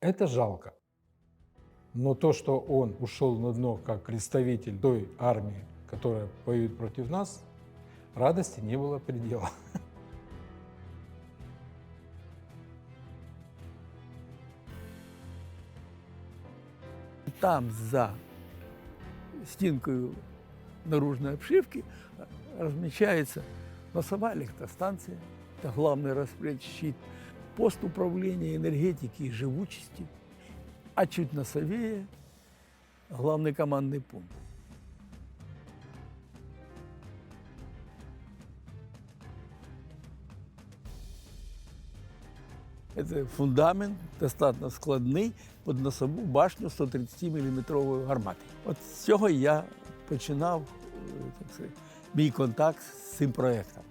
Это жалко. Но то, что он ушел на дно как представитель той армии, которая воюет против нас, радости не было предела. Там за стенкой наружной обшивки размещается носовая электростанция, это главный распредщит, пост управления энергетики и живучести, а чуть носовее главный командный пункт. Это фундамент достатньо складний під носову башню 130-мм гармати. От з цього я починав е, так сказати, мій контакт з цим проєктом.